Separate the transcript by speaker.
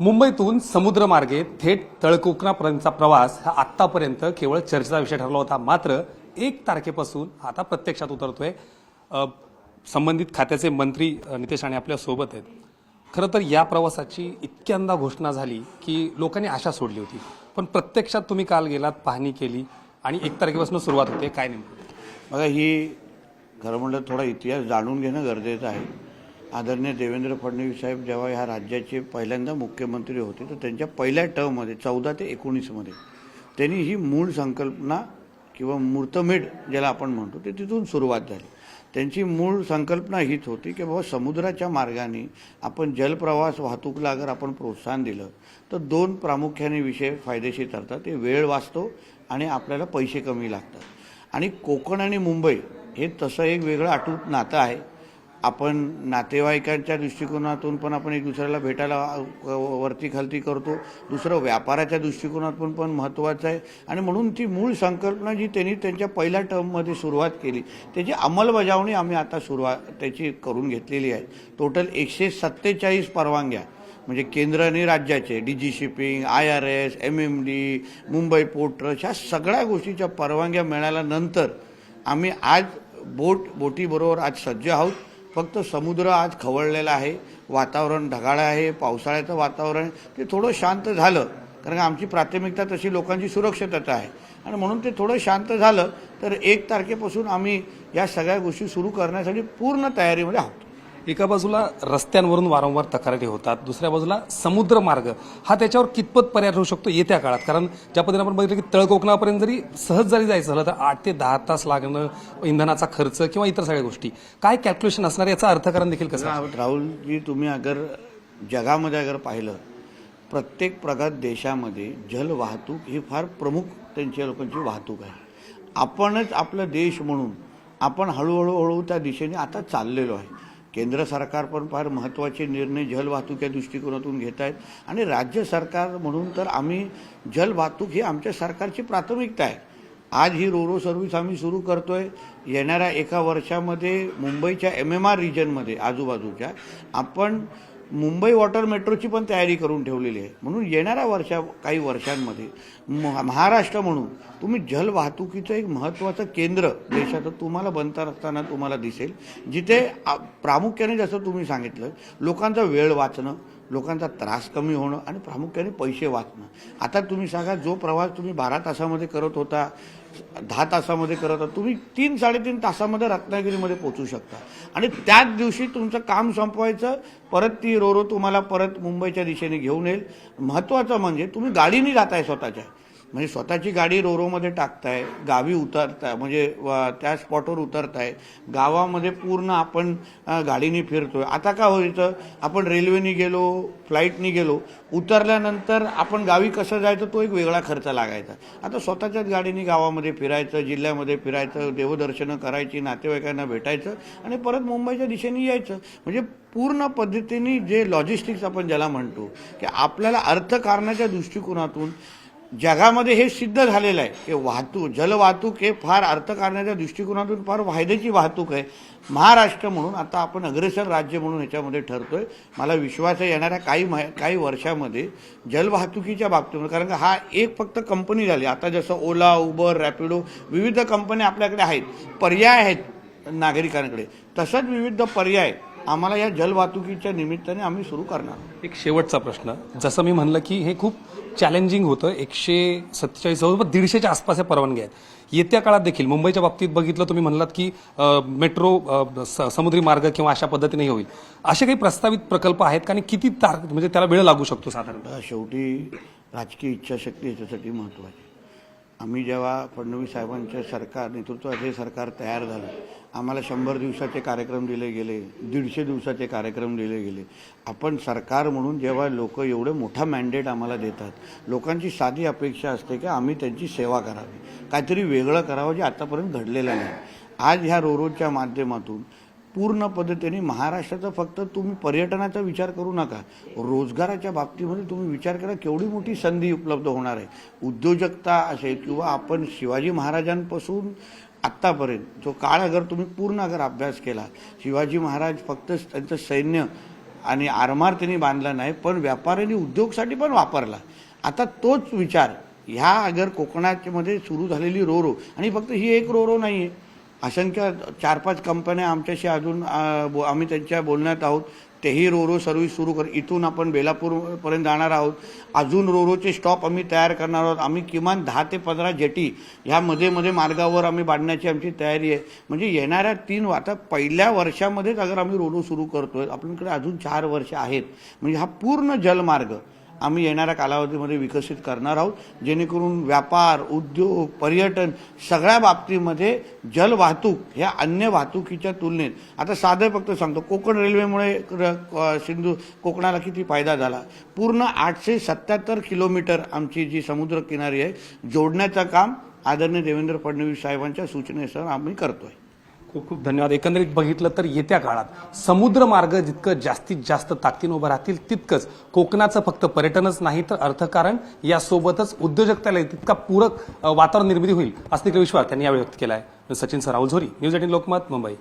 Speaker 1: मुंबईतून समुद्रमार्गे थेट तळकोकणापर्यंतचा प्रवास हा आत्तापर्यंत केवळ चर्चेचा विषय ठरला होता. मात्र एक तारखेपासून आता प्रत्यक्षात उतरतोय. संबंधित खात्याचे मंत्री नितेश राणे आपल्यासोबत आहेत. खरं तर या प्रवासाची इतक्यांदा घोषणा झाली की लोकांनी आशा सोडली होती. पण प्रत्यक्षात तुम्ही काल गेलात पाहणी केली आणि एक तारखेपासून सुरुवात होते. काय नेमकं?
Speaker 2: बघा ही खरं म्हणलं थोडा इतिहास जाणून घेणं गरजेचं आहे. आदरणीय देवेंद्र फडणवीस साहेब जेव्हा ह्या राज्याचे पहिल्यांदा मुख्यमंत्री होते तर त्यांच्या पहिल्या टर्ममध्ये चौदा ते एकोणीसमध्ये त्यांनी ही मूळ संकल्पना किंवा मूर्तमेढ ज्याला आपण म्हणतो ते तिथून सुरुवात झाली. त्यांची मूळ संकल्पना हीच होती की बाबा समुद्राच्या मार्गाने आपण जलप्रवास वाहतूकला अगर आपण प्रोत्साहन दिलं तर दोन प्रामुख्याने विषय फायदेशीर ठरतात. ते वेळ वाचतो आणि आपल्याला पैसे कमी लागतात. आणि कोकण आणि मुंबई हे तसं एक वेगळं अटूट नातं आहे. आपण नातेवाईकांच्या दृष्टिकोनातून पण आपण एक दुसऱ्याला भेटायला वरती खालती करतो. दुसरं व्यापाराच्या दृष्टिकोनातून पण महत्त्वाचं आहे. आणि म्हणून ती मूळ संकल्पना जी त्यांनी त्यांच्या पहिल्या टर्ममध्ये सुरुवात केली त्याची अंमलबजावणी आम्ही आता सुरुवात त्याची करून घेतलेली आहे. टोटल एकशे सत्तेचाळीस परवानग्या म्हणजे केंद्र आणि राज्याचे D G shipping I R S M M D Mumbai port trust ह्या सगळ्या गोष्टीच्या परवानग्या मिळाल्यानंतर आम्ही आज बोट बोटीबरोबर आज सज्ज आहोत. फक्त समुद्र आज खवळलेला आहे वातावरण ढगाळ आहे पावसाळ्याचं वातावरण ते थोडं शांत झालं. कारण का आमची प्राथमिकता तशी लोकांची सुरक्षितता आहे. आणि म्हणून ते थोडं शांत झालं तर एक तारखेपासून आम्ही या सगळ्या गोष्टी सुरू करण्यासाठी पूर्ण तयारीमध्ये आहोत.
Speaker 1: एका बाजूला रस्त्यांवरून वारंवार तक्रारी होतात दुसऱ्या बाजूला समुद्र मार्ग. हा त्याच्यावर कितपत पर्याय ठरू शकतो येत्या काळात. कारण ज्या पद्धतीने आपण बघितलं की तळकोकणापर्यंत जरी सहज जरी जायचं झालं तर आठ ते दहा तास लागणं इंधनाचा खर्च किंवा इतर सगळ्या गोष्टी. काय कॅल्क्युलेशन असणार याचं अर्थकारण देखील कसं
Speaker 2: राहुलजी तुम्ही अगर जगामध्ये अगर पाहिलं प्रत्येक प्रगत देशामध्ये जल वाहतूक ही फार प्रमुख त्यांच्या लोकांची वाहतूक आहे. आपणच आपला देश म्हणून आपण हळूहळू हळू त्या दिशेने आता चाललेलो आहे. केंद्र सरकार पण फार महत्त्वाचे निर्णय जल वाहतूक या दृष्टिकोनातून घेत आहेत. आणि राज्य सरकार म्हणून तर आम्ही जल वाहतूक ही आमच्या सरकारची प्राथमिकता आहे. आज ही रोरो सर्व्हिस आम्ही सुरू करतोय. येणाऱ्या एका वर्षामध्ये मुंबईच्या एम एम आर रिजनमध्ये आजूबाजूच्या आपण मुंबई वॉटर मेट्रोची पण तयारी करून ठेवलेली आहे. म्हणून येणाऱ्या वर्षा काही वर्षांमध्ये महाराष्ट्र म्हणून तुम्ही जल वाहतुकीचं एक महत्त्वाचं केंद्र देशाचं तुम्हाला बनता असताना तुम्हाला दिसेल. जिथे प्रामुख्याने जसं तुम्ही सांगितलं लोकांचा वेळ वाचणं लोकांचा त्रास कमी होणं आणि प्रामुख्याने पैसे वाचणं. आता तुम्ही सांगा जो प्रवास तुम्ही बारा तासामध्ये करत होता दहा तासामध्ये करत होता तुम्ही तीन साडेतीन तासामध्ये रत्नागिरीमध्ये पोहोचू शकता. आणि त्याच दिवशी तुमचं काम संपवायचं परत ती रोरो तुम्हाला परत मुंबईच्या दिशेने घेऊन येईल. महत्त्वाचं म्हणजे तुम्ही गाडीने जाताय स्वतःच्या. म्हणजे स्वतःची गाडी रोरोमध्ये टाकताय गावी उतरताय म्हणजे त्या स्पॉटवर उतरताय गावामध्ये पूर्ण आपण गाडीने फिरतोय. आता का व्हायचं आपण रेल्वेने गेलो फ्लाईटनी गेलो उतरल्यानंतर आपण गावी कसं जायचं तो एक वेगळा खर्च लागायचा. आता स्वतःच्याच गाडीने गावामध्ये फिरायचं जिल्ह्यामध्ये फिरायचं देवदर्शनं करायची नातेवाईकांना भेटायचं आणि परत मुंबईच्या दिशेने यायचं. म्हणजे पूर्ण पद्धतीने जे लॉजिस्टिक्स आपण ज्याला म्हणतो की आपल्याला अर्थकारणाच्या दृष्टिकोनातून जगामध्ये हे सिद्ध झालेलं आहे. की वाहतूक जलवाहतूक हे फार अर्थकारणाच्या दृष्टिकोनातून फार फायद्याची वाहतूक आहे. महाराष्ट्र म्हणून आता आपण अग्रेसर राज्य म्हणून ह्याच्यामध्ये आहे मला विश्वास आहे येणाऱ्या काही मह- काही वर्षामध्ये जलवाहतुकीच्या बाबतीमध्ये कारण का हा एक फक्त कंपनी झाली. आता जसं ओला उबर रॅपिडो विविध कंपन्या आपल्याकडे आहेत. पर्याय आहेत नागरिकांकडे. तसंच विविध पर्याय आम्हाला या जलवाहतुकीच्या निमित्ताने आम्ही सुरू करणार.
Speaker 1: एक शेवटचा प्रश्न. जसं मी म्हणलं की हे खूप चॅलेंजिंग होतं. एकशे सत्तेचाळीस जवळपास दीडशेच्या आसपास या परवानग्या आहेत. येत्या काळात देखील मुंबईच्या बाबतीत बघितलं तुम्ही म्हणलात की मेट्रो स- समुद्री मार्ग किंवा अशा पद्धतीने होईल. असे काही प्रस्तावित प्रकल्प आहेत का? आणि किती तार म्हणजे त्याला वेळ लागू शकतो साधारण
Speaker 2: शेवटी राजकीय इच्छाशक्ती याच्यासाठी महत्त्वाची आम्ही जेव्हा फडणवीस साहेबांच्या सरकार नेतृत्वात हे सरकार तयार झालं आम्हाला शंभर दिवसाचे कार्यक्रम दिले गेले दीडशे दिवसाचे कार्यक्रम दिले गेले. आपण सरकार म्हणून जेव्हा लोक एवढं मोठा मॅन्डेट आम्हाला देतात लोकांची साधी अपेक्षा असते की आम्ही त्यांची सेवा करावी. काहीतरी वेगळं करावं जे आतापर्यंत घडलेलं नाही. आज ह्या रोरोच्या माध्यमातून पूर्ण पद्धतीने महाराष्ट्राचा फक्त तुम्ही पर्यटनाचा विचार करू नका. रोजगाराच्या बाबतीमध्ये तुम्ही विचार करा केवढी मोठी संधी उपलब्ध होणार आहे? उद्योजकता असेल किंवा आपण शिवाजी महाराजांपासून आत्तापर्यंत जो काळ अगर तुम्ही पूर्ण अगर अभ्यास केला शिवाजी महाराज फक्त त्यांचं सैन्य आणि आरमार त्यांनी बांधला नाही पण व्यापार आणि उद्योगसाठी पण वापरला. आता तोच विचार ह्या अगर कोकणामध्ये सुरू झालेली रोरो आणि फक्त ही एक रोरो नाही आहे असंख्य चार पाच कंपन्या आमच्याशी अजून बो- आम्ही त्यांच्या बोलण्यात आहोत. तेही रोरो सर्व्हिस सुरू कर इथून आपण बेलापूरपर्यंत जाणार आहोत. अजून रोरोचे स्टॉप आम्ही तयार करणार आहोत. आम्ही किमान दहा ते पंधरा जेटी ह्या मध्ये मध्ये मार्गावर आम्ही बांधण्याची आमची तयारी आहे. म्हणजे येणाऱ्या तीन आता पहिल्या वर्षामध्येच अगर आम्ही रोरो सुरू करतोय आपल्याकडे अजून चार वर्ष आहेत. म्हणजे हा पूर्ण जलमार्ग आम्ही येणाऱ्या कालावधीमध्ये विकसित करणार आहोत जेणेकरून व्यापार उद्योग पर्यटन सगळ्या बाबतीमध्ये जल वाहतूक ह्या अन्य वाहतुकीच्या तुलनेत आता साधं फक्त सांगतो कोकण रेल्वेमुळे सिंधू कोकणाला किती फायदा झाला? पूर्ण आठशे सत्याहत्तर किलोमीटर आमची जी समुद्रकिनारी आहे जोडण्याचं काम आदरणीय देवेंद्र फडणवीस साहेबांच्या सूचनेसह आम्ही करतोय.
Speaker 1: खूप खूप धन्यवाद. एकंदरीत बघितलं तर येत्या काळात समुद्र मार्ग जितकं जास्तीत जास्त ताकदीनं उभं राहतील तितकंच कोकणाचं फक्त पर्यटनच नाही तर अर्थकारण यासोबतच उद्योजकतेला तितका पूरक वातावरण निर्मिती होईल असं देखील विश्वास त्यांनी यावेळी व्यक्त केला आहे सचिन सरावझोरी न्यूज एटीन लोकमत मुंबई.